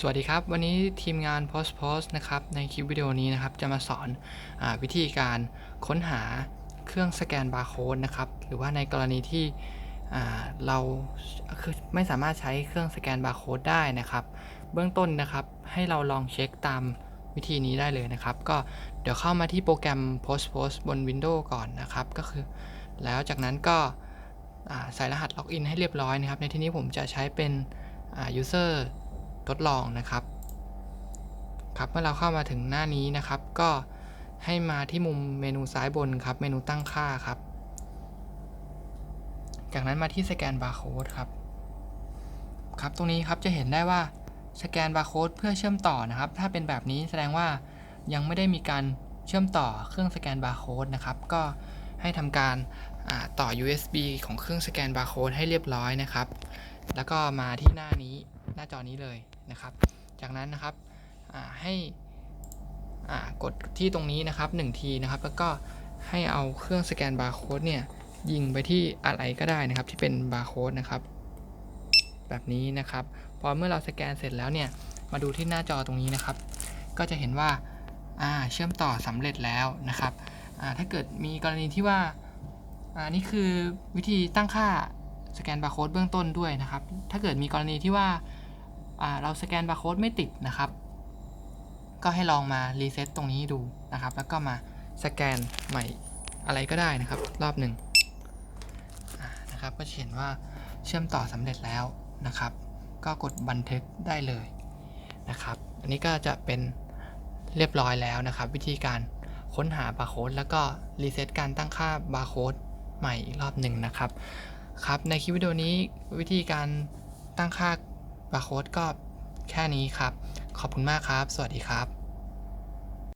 สวัสดีครับ วันนี้ทีมงาน Post Post นะครับ ในคลิปวิดีโอนี้นะครับ จะมาสอนอวิธีการค้นหาเครื่องสแกนบาร์โค้ดนะครับ หรือว่าในกรณีที่เราคือไม่สามารถใช้เครื่องสแกนบาร์โค้ดได้นะครับ เบื้องต้นนะครับ ให้เราลองเช็คตามวิธีนี้ได้เลยนะครับ ก็เดี๋ยวเข้ามาที่โปรแกรม Post Post บน Windows ก่อนนะครับ ก็คือ แล้วจากนั้นก็ใส่รหัสล็อกอินให้เรียบร้อยนะครับ ในที่นี้ผมจะใช้เป็น user ทดลองนะครับ ครับเมื่อเราเข้ามาถึงหน้านี้นะครับ ก็ให้มาที่มุมเมนูซ้ายบนครับ เมนูตั้งค่าครับ จากนั้นมาที่สแกนบาร์โค้ดครับ ครับตรงนี้ครับจะเห็นได้ว่าสแกนบาร์โค้ดเพื่อเชื่อมต่อนะครับ ถ้าเป็นแบบนี้แสดงว่ายังไม่ได้มีการเชื่อมต่อเครื่องสแกนบาร์โค้ดนะครับ ก็ให้ทำการต่อ USB ของเครื่องสแกนบาร์โค้ดให้เรียบร้อยนะครับ แล้วก็มาที่หน้านี้ หน้าจอนี้เลยนะครับ จากนั้นนะครับให้กดที่ตรงนี้นะครับ1ทีนะครับ แล้วก็ให้เอาเครื่องสแกนบาร์โค้ดเนี่ยยิงไปที่อะไรก็ได้นะครับ ที่เป็นบาร์โค้ดนะครับ แบบนี้นะครับ พอเมื่อเราสแกนเสร็จแล้วเนี่ยมาดูที่หน้าจอตรงนี้นะครับ ก็จะเห็นว่าเชื่อมต่อสำเร็จแล้วนะครับถ้าเกิดมีกรณีที่ว่าอ่านี่คือวิธีตั้งค่าสแกนบาร์โค้ดเบื้องต้นด้วยนะครับ ถ้าเกิดมีกรณีที่ว่า เราสแกนบาร์โค้ดไม่ติดนะครับ ก็ให้ลองมารีเซ็ตตรงนี้ดูนะครับ แล้วก็มาสแกนใหม่อะไรก็ได้นะครับ รอบหนึ่งนะครับก็เห็นว่าเชื่อมต่อสำเร็จแล้วนะครับ ก็กดบันทึกได้เลยนะครับ อันนี้ก็จะเป็นเรียบร้อยแล้วนะครับ วิธีการค้นหาบาร์โค้ดแล้วก็รีเซ็ตการตั้งค่าบาร์โค้ดใหม่อีกรอบหนึ่งนะครับครับ ในคลิปวิดีโอนี้วิธีการตั้งค่า บาร์โค้ดก็แค่นี้ครับ ขอบคุณมากครับ สวัสดีครับ